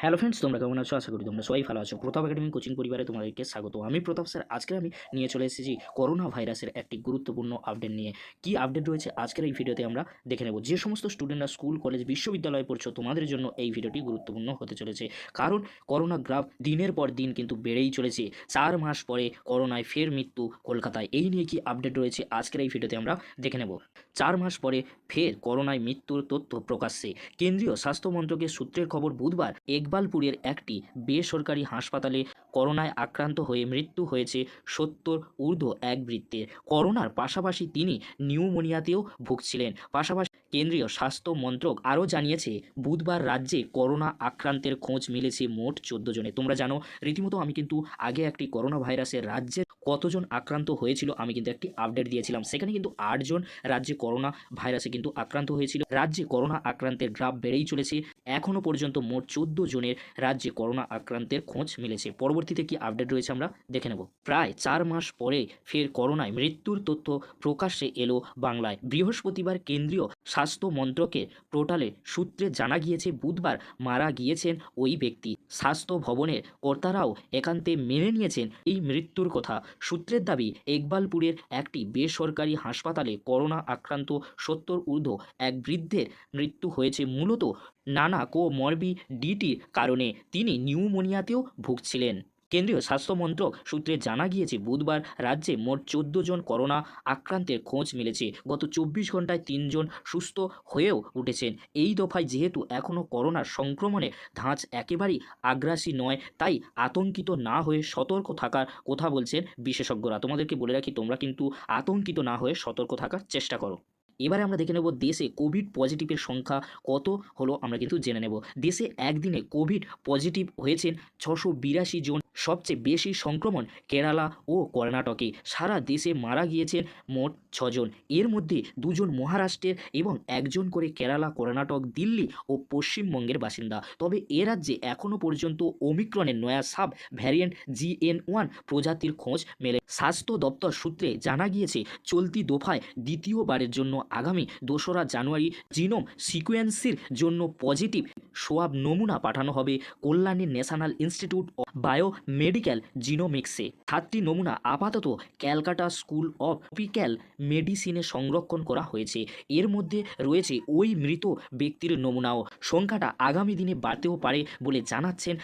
Hello friends তোমরা কেমন আছো? আশা করি তোমরা সবাই ভালো আছো। প্রতাপ একাডেমি কোচিং পরিবারে তোমাদেরকে স্বাগত। আমি প্রতাপ স্যার আজকে আমি নিয়ে চলে এসেছি করোনা ভাইরাসের একটি গুরুত্বপূর্ণ আপডেট নিয়ে। কি আপডেট রয়েছে? আজকের এই ভিডিওতে আমরা দেখে নেব। যে সমস্ত স্টুডেন্টরা স্কুল কলেজ বিশ্ববিদ্যালয়ে পড়ছো, তোমাদের জন্য এই ভিডিওটি গুরুত্বপূর্ণ হতে চলেছে। কারণ করোনা গ্রাফ দিনের পর দিন কিন্তু বেড়েই চলেছে। চার মাস পরে করোনায় ফের মৃত্যু কলকাতায়। এই নিয়ে কি আপডেট রয়েছে? আজকের এই ভিডিওতে আমরা দেখে নেব। চার মাস পরে ফের করোনায় মৃত্যুর তথ্য প্রকাশ্যে। কেন্দ্রীয় স্বাস্থ্য মন্ত্রকের সূত্রের খবর, বুধবার একবালপুরের একটি বেসরকারি হাসপাতালে করোনায় আক্রান্ত হয়ে মৃত্যু হয়েছে সত্তর ঊর্ধ্ব এক বৃত্তের। করোনার পাশাপাশি তিনি নিউমোনিয়াতেও ভুগছিলেন। পাশাপাশি কেন্দ্রীয় স্বাস্থ্য মন্ত্রক আরও জানিয়েছে, বুধবার রাজ্যে করোনা আক্রান্তের খোঁজ মিলেছে মোট চোদ্দ জনে তোমরা জানো, রীতিমতো আমি কিন্তু আগে একটি করোনা ভাইরাসের রাজ্যে কতজন আক্রান্ত হয়েছিল আমি কিন্তু একটি আপডেট দিয়েছিলাম। সেখানে কিন্তু আটজন রাজ্যে করোনা ভাইরাসে কিন্তু আক্রান্ত হয়েছিল। রাজ্যে করোনা আক্রান্তের গ্রাফ বেড়েই চলেছে। এখনও পর্যন্ত মোট চোদ্দ জনের রাজ্যে করোনা আক্রান্তের খোঁজ মিলেছে। পরবর্তীতে কি আপডেট রয়েছে আমরা দেখে নেব। প্রায় চার মাস পরে ফের করোনায় মৃত্যুর তথ্য প্রকাশ্যে এলো বাংলায়। বৃহস্পতিবার কেন্দ্রীয় স্বাস্থ্য মন্ত্রকের পোর্টালে সূত্রে জানা গিয়েছে, বুধবার মারা গিয়েছেন ওই ব্যক্তি। স্বাস্থ্য ভবনের কর্তারাও একান্তে মেনে নিয়েছেন এই মৃত্যুর কথা। সূত্রের দাবি, একবালপুরের একটি বেসরকারি হাসপাতালে করোনা আক্রান্ত সত্তর ঊর্ধ্ব এক বৃদ্ধের মৃত্যু হয়েছে মূলত নানা কো মরবি ডিটির কারণে। তিনি নিউমোনিয়াতেও ভুগছিলেন। কেন্দ্রীয় স্বাস্থ্য মন্ত্রক সূত্রে জানা গিয়েছে, বুধবার রাজ্যে মোট চোদ্দ জন করোনা আক্রান্তের খোঁজ মিলেছে। গত চব্বিশ ঘন্টায় তিনজন সুস্থ হয়েও উঠেছেন। এই দফায় যেহেতু এখনও করোনার সংক্রমণের ধাঁচ একেবারেই আগ্রাসী নয়, তাই আতঙ্কিত না হয়ে সতর্ক থাকার কথা বলছেন বিশেষজ্ঞরা। তোমাদেরকে বলে রাখি, তোমরা কিন্তু আতঙ্কিত না হয়ে সতর্ক থাকার চেষ্টা করো। এবারে আমরা দেখে নেব, দেশে কোভিড পজিটিভের সংখ্যা কত হলো আমরা কিন্তু জেনে নেব। দেশে একদিনে কোভিড পজিটিভ হয়েছেন ছশো বিরাশি জন। সবচেয়ে বেশি সংক্রমণ কেরালা ও কর্ণাটকে। সারা দেশে মারা গিয়েছেন মোট ছজন। এর মধ্যে দুজন মহারাষ্ট্রের এবং একজন করে কেরালা, কর্ণাটক, দিল্লি ও পশ্চিমবঙ্গের বাসিন্দা। তবে এ রাজ্যে এখনও পর্যন্ত ওমিক্রনের নয়া সাব ভ্যারিয়েন্ট জিএন ওয়ান প্রজাতির খোঁজ মেলে। স্বাস্থ্য দপ্তর সূত্রে জানা গিয়েছে, চলতি দফায় দ্বিতীয়বারের জন্য আগামী দোসরা জানুয়ারি জিনোম সিকোয়েন্সির জন্য পজিটিভ সোয়াব নমুনা পাঠানো হবে Kalyani national institute of biomedical জিনোমিক্সে। সাতটি নমুনা আপাতত ক্যালকাটা স্কুল অফ ট্রপিক্যাল মেডিসিনে সংরক্ষণ করা হয়েছে। এর মধ্যে রয়েছে ওই মৃত ব্যক্তির নমুনাও। সংখ্যাটা আগামী দিনে বাড়তেও পারে বলে জানাচ্ছেন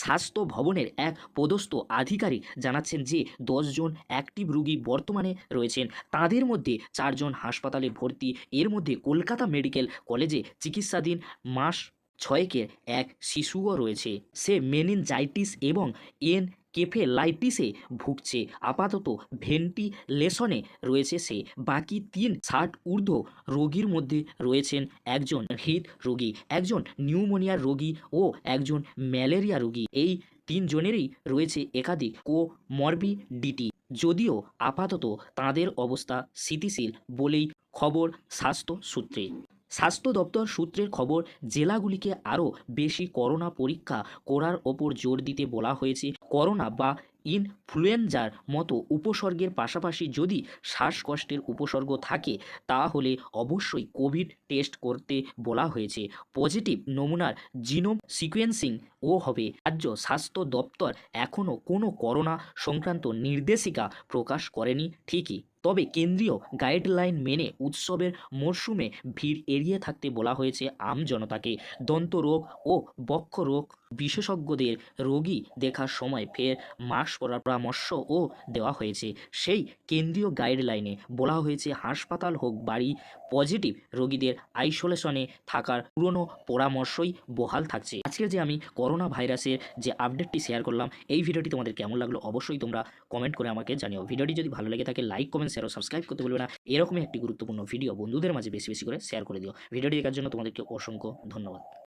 স্বাস্থ্য ভবনের এক পদস্থ আধিকারিক। জানাচ্ছেন যে দশজন অ্যাক্টিভ রুগী বর্তমানে রয়েছেন। তাদের মধ্যে চারজন হাসপাতালে ভর্তি। এর মধ্যে কলকাতা মেডিকেল কলেজে চিকিৎসাধীন মাস ছয়েকের এক শিশুও রয়েছে। সে মেনিনজাইটিস এবং এন কেফেলাইটিসে ভুগছে। আপাতত ভেন্টিলেশনে রয়েছে সে। বাকি তিন ষাট ঊর্ধ্ব রোগীর মধ্যে রয়েছেন একজন হৃদ রোগী, একজন নিউমোনিয়ার রোগী ও একজন ম্যালেরিয়া রোগী। এই তিনজনেরই রয়েছে একাধিক কোমরবিডিটি। যদিও আপাতত তাদের অবস্থা স্থিতিশীল বলেই খবর স্বাস্থ্য সূত্রে। স্বাস্থ্য দপ্তর সূত্রের খবর, জেলাগুলিকে আরও বেশি করোনা পরীক্ষা করার ওপর জোর দিতে বলা হয়েছে। করোনা বা ইনফ্লুয়েঞ্জার মতো উপসর্গের পাশাপাশি যদি শ্বাসকষ্টের উপসর্গ থাকে, তাহলে অবশ্যই কোভিড টেস্ট করতে বলা হয়েছে। পজিটিভ নমুনার জিনোম সিকোয়েন্সিং ও হবে। রাজ্য স্বাস্থ্য দপ্তর এখনও কোনো করোনা সংক্রান্ত নির্দেশিকা প্রকাশ করেনি ঠিকই। তবে কেন্দ্রীয় গাইডলাইন মেনে উৎসবের মরশুমে ভিড় এড়িয়ে থাকতে বলা হয়েছে আম জনতাকে। দন্তরোগ ও বক্ষ রোগ বিশেষজ্ঞদের রোগী দেখার সময় ফের মাস্ক পরার পরামর্শও দেওয়া হয়েছে। সেই কেন্দ্রীয় গাইডলাইনে বলা হয়েছে, হাসপাতাল হোক বাড়ি, পজিটিভ রোগীদের আইসোলেশনে থাকার পুরনো পরামর্শই বহাল থাকছে। আজকে যে আমি করোনা ভাইরাসের যে আপডেটটি শেয়ার করলাম, এই ভিডিওটি তোমাদের কেমন লাগল অবশ্যই তোমরা কমেন্ট করে আমাকে জানিও। ভিডিওটি যদি ভালো লাগে থাকে, লাইক, কমেন্ট শেয়ার ও সাবস্ক্রাইব করতে বলবে না। এরকমই একটি গুরুত্বপূর্ণ ভিডিও বন্ধুদের মাঝে বেশি বেশি করে শেয়ার করে দিও। ভিডিওটি দেখার জন্য তোমাদেরকে অসংখ্য ধন্যবাদ।